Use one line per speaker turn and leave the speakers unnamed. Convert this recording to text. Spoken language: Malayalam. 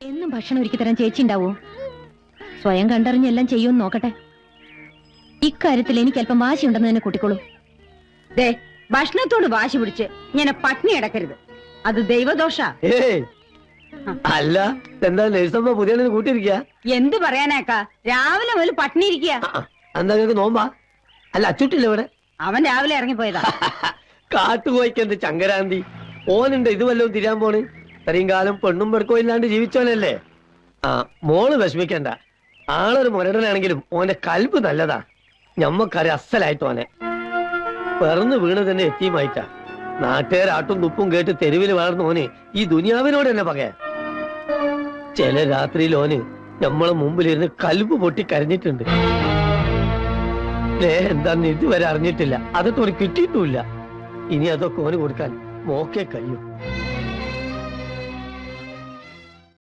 എന്നും ഭക്ഷണം ഒരുക്കി തരാൻ ചേച്ചി ഉണ്ടാവോ? സ്വയം കണ്ടറിഞ്ഞെല്ലാം ചെയ്യുമെന്ന് നോക്കട്ടെ. ഇക്കാര്യത്തിൽ എനിക്ക് അല്പം വാശിയുണ്ടെന്ന് തന്നെ കൂട്ടിക്കോളൂ.
ദേ ഭക്ഷണത്തോട് വാശി പിടിച്ച് ഇങ്ങനെ പട്ടിണി കിടക്കരുത്. അത് ദൈവദോഷ.
അല്ല എന്താ നഴ്സമ്മ പുതിയ കൂട്ടിയിരിക്കുക
എന്ത് പറയാനാക്കാ? രാവിലെ മുതൽ പട്ടിണി ഇരിക്കുക
എന്താ നോമ്പാ? അല്ല അച്ചുട്ടില്ല ഇവിടെ.
അവൻ രാവിലെ ഇറങ്ങിപ്പോയതാ.
കാട്ടുപോയിക്കെന്ത് ചങ്കരാന്തി? ഓനുണ്ട് ഇത് വല്ലതും തിരിയാൻ പോണ്? ഇത്രയും കാലം പെണ്ണും പെടുക്കോ ഇല്ലാണ്ട് ജീവിച്ചോനല്ലേ ആ മോൾ വിഷമിക്കണ്ട. ആളൊരു മുരടനാണെങ്കിലും ഓന്റെ കൽബ് നല്ലതാ. ഞമ്മക്കറി അസലായിട്ടോനെ പിറന്നു വീണ് തന്നെ എത്തിയുമായിട്ടാ. നാട്ടുകാരാട്ടും തുപ്പും കേട്ട് തെരുവിൽ വളർന്ന ഓന് ഈ ദുനിയാവിനോട് തന്നെ പകയാ ചില രാത്രിയിൽ ഓന് നമ്മളെ മുമ്പിലിരുന്ന് കൽബ് പൊട്ടി കരഞ്ഞിട്ടുണ്ട്. ലേ എന്താന്ന് ഇതുവരെ അറിഞ്ഞിട്ടില്ല. അതൊക്കെ ഒരു കിട്ടിയിട്ടുമില്ല. ഇനി അതൊക്കെ ഓന് കൊടുക്കാൻ മോക്കെ കഴിയും.